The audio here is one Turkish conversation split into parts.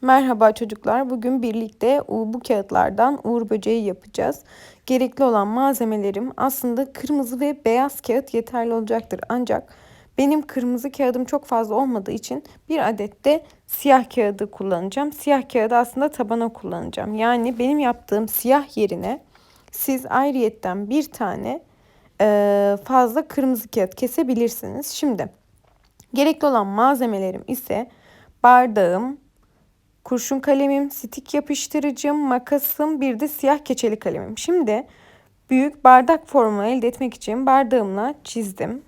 Merhaba çocuklar. Bugün birlikte bu kağıtlardan uğur böceği yapacağız. Gerekli olan malzemelerim aslında kırmızı ve beyaz kağıt yeterli olacaktır. Ancak benim kırmızı kağıdım çok fazla olmadığı için bir adet de siyah kağıdı kullanacağım. Siyah kağıdı aslında tabana kullanacağım. Yani benim yaptığım siyah yerine siz ayrıyetten bir tane fazla kırmızı kağıt kesebilirsiniz. Şimdi gerekli olan malzemelerim ise bardağım, kurşun kalemim, stik yapıştırıcım, makasım, bir de siyah keçeli kalemim. Şimdi büyük bardak formu elde etmek için bardağımla çizdim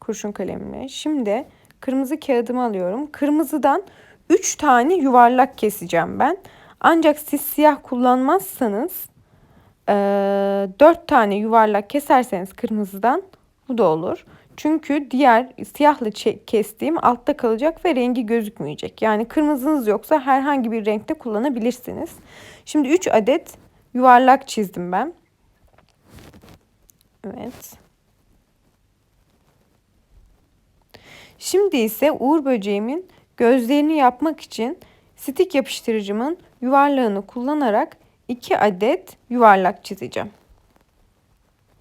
kurşun kalemimle. Şimdi kırmızı kağıdımı alıyorum. Kırmızıdan 3 tane yuvarlak keseceğim ben. Ancak siz siyah kullanmazsanız e, 4 tane yuvarlak keserseniz kırmızıdan bu da olur. Çünkü diğer siyahla kestiğim altta kalacak ve rengi gözükmeyecek. Yani kırmızınız yoksa herhangi bir renkte kullanabilirsiniz. Şimdi 3 adet yuvarlak çizdim ben. Evet. Şimdi ise uğur böceğimin gözlerini yapmak için stik yapıştırıcımın yuvarlağını kullanarak 2 adet yuvarlak çizeceğim.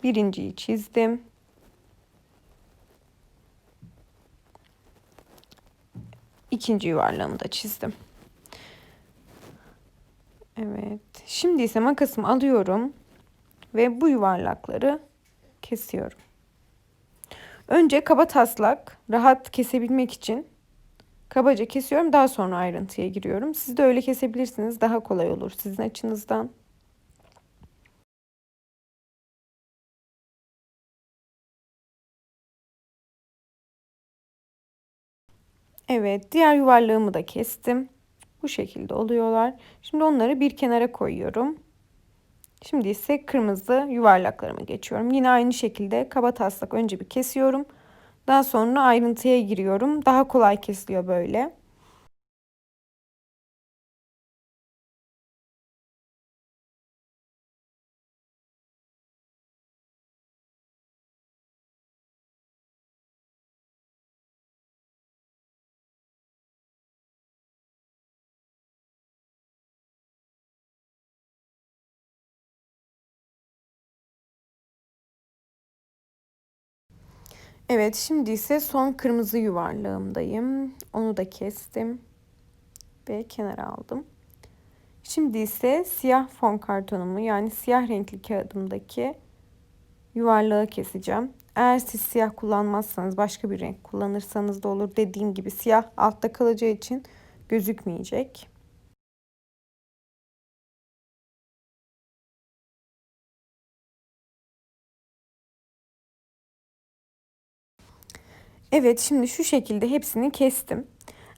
Birinciyi çizdim. İkinci yuvarlağımı da çizdim. Evet. Şimdi ise makasımı alıyorum ve bu yuvarlakları kesiyorum. Önce kaba taslak rahat kesebilmek için kabaca kesiyorum. Daha sonra ayrıntıya giriyorum. Siz de öyle kesebilirsiniz. Daha kolay olur sizin açınızdan. Evet, diğer yuvarlığımı da kestim. Bu şekilde oluyorlar. Şimdi onları bir kenara koyuyorum. Şimdi ise kırmızı yuvarlaklarıma geçiyorum. Yine aynı şekilde kaba taslak önce bir kesiyorum. Daha sonra ayrıntıya giriyorum. Daha kolay kesiliyor böyle. Evet şimdi ise son kırmızı yuvarlağımdayım. Onu da kestim. Ve kenara aldım. Şimdi ise siyah fon kartonumu yani siyah renkli kağıdımdaki yuvarlağı keseceğim. Eğer siz siyah kullanmazsanız başka bir renk kullanırsanız da olur. Dediğim gibi siyah altta kalacağı için gözükmeyecek. Evet şimdi şu şekilde hepsini kestim.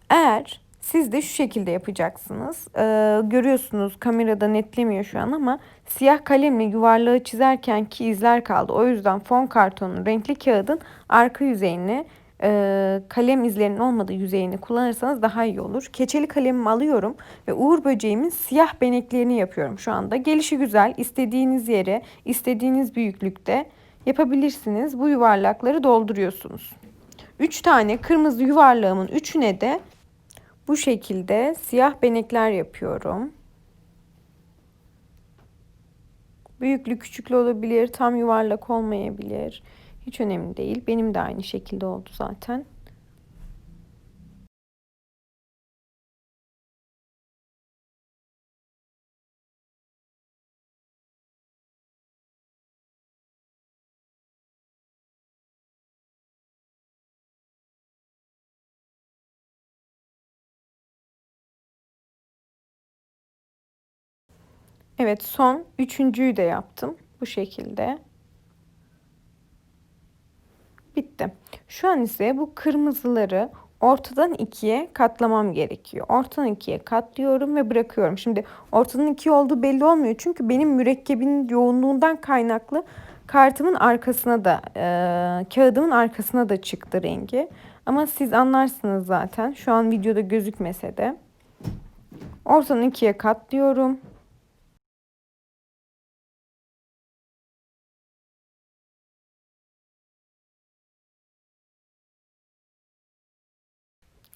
Eğer siz de şu şekilde yapacaksınız. Ee, görüyorsunuz kamerada netlemiyor şu an ama siyah kalemle yuvarlağı çizerken ki izler kaldı. O yüzden fon kartonun renkli kağıdın arka yüzeyini e, kalem izlerinin olmadığı yüzeyini kullanırsanız daha iyi olur. Keçeli kalemimi alıyorum ve uğur böceğimin siyah beneklerini yapıyorum şu anda. Gelişi güzel istediğiniz yere istediğiniz büyüklükte yapabilirsiniz. Bu yuvarlakları dolduruyorsunuz. 3 tane kırmızı yuvarlağımın üçüne de bu şekilde siyah benekler yapıyorum. Büyüklü küçüklü olabilir, tam yuvarlak olmayabilir. Hiç önemli değil. Benim de aynı şekilde oldu zaten. Evet son üçüncüyü de yaptım. Bu şekilde. Bitti. Şu an ise bu kırmızıları ortadan ikiye katlamam gerekiyor. Ortadan ikiye katlıyorum ve bırakıyorum. Şimdi ortadan iki olduğu belli olmuyor. Çünkü benim mürekkebin yoğunluğundan kaynaklı kartımın arkasına da e, kağıdımın arkasına da çıktı rengi. Ama siz anlarsınız zaten. Şu an videoda gözükmese de. Ortadan ikiye katlıyorum.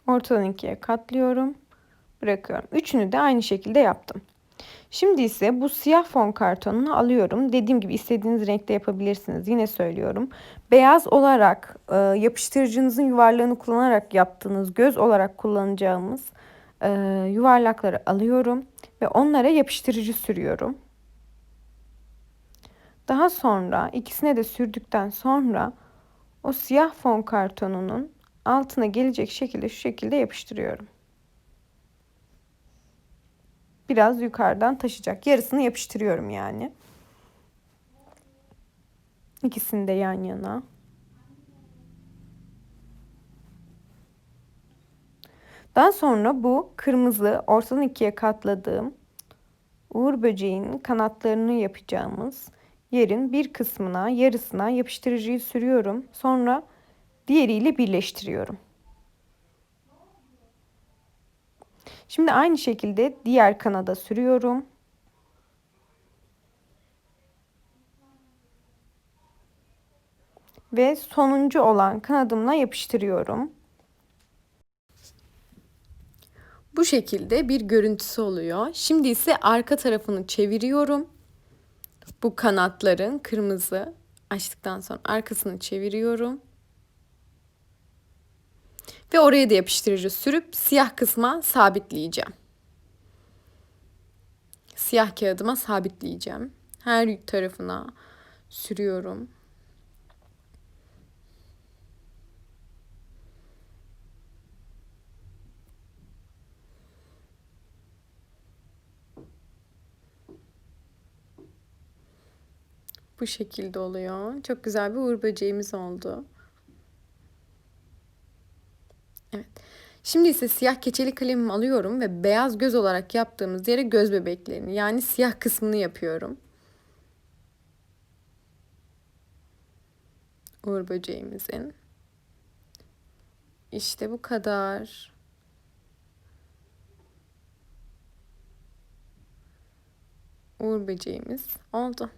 Ortadan ikiye katlıyorum. bırakıyorum. Üçünü de aynı şekilde yaptım. Şimdi ise bu siyah fon kartonunu alıyorum. Dediğim gibi istediğiniz renkte yapabilirsiniz. Yine söylüyorum. Beyaz olarak e, yapıştırıcınızın yuvarlağını kullanarak yaptığınız göz olarak kullanacağımız e, yuvarlakları alıyorum ve onlara yapıştırıcı sürüyorum. Daha sonra ikisine de sürdükten sonra o siyah fon kartonunun altına gelecek şekilde şu şekilde yapıştırıyorum. Biraz yukarıdan taşıyacak. Yarısını yapıştırıyorum yani. İkisini de yan yana. Daha sonra bu kırmızı ortadan ikiye katladığım uğur böceğinin kanatlarını yapacağımız yerin bir kısmına yarısına yapıştırıcıyı sürüyorum. Sonra diğeriyle birleştiriyorum. Şimdi aynı şekilde diğer kanada sürüyorum. Ve sonuncu olan kanadımla yapıştırıyorum. Bu şekilde bir görüntüsü oluyor. Şimdi ise arka tarafını çeviriyorum. Bu kanatların kırmızı açtıktan sonra arkasını çeviriyorum. Ve oraya da yapıştırıcı sürüp siyah kısma sabitleyeceğim. Siyah kağıdıma sabitleyeceğim. Her tarafına sürüyorum. Bu şekilde oluyor. Çok güzel bir uğur böceğimiz oldu. Evet. Şimdi ise siyah keçeli kalemimi alıyorum ve beyaz göz olarak yaptığımız yere göz bebeklerini yani siyah kısmını yapıyorum. Uğur böceğimizin. İşte bu kadar. Uğur böceğimiz oldu.